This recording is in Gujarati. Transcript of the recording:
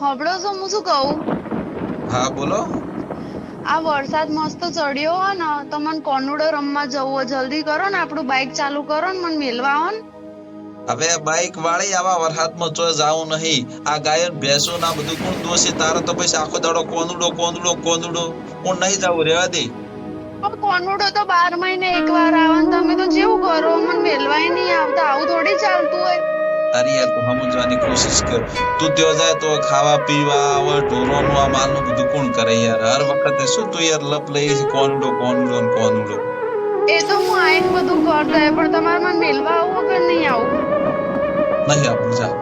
હબળો છો હું શું કહું? હા બોલો. આ વરસાદ મસ્ત ચડ્યો હો ને તો મને કોનુડો રમવા જવું જલ્દી કરો ને આપણું બાઇક ચાલુ કરો ને મને મેલવા આવો ને. હવે બાઈક વાળી આવા વરસાદમાં ચોય જાવું નહીં. આ ગાયન ભેંસો ના બધું કોણ દોષી? તારે તો પછી આખો દાડો કોંદડો કોંદડો કોંદડો હું નહીં જાવું રેવા દે. કોનુડો તો બાર મહિને એક અરે યાર તું સમજવાની કોશિશ કર. તું ત્યાં જાય તો ખાવા પીવા આવ ઢોરોનું આ માલનું બધું કોણ કરે યાર? હર વખતે શું તું યાર લપ લઈ છે? કોંદડો ને કોંદડો એ તો હું આઈને બધું કરતા પણ તમારે મને મેલવા આવું કે નહીં આવું? નહીં આપું જા.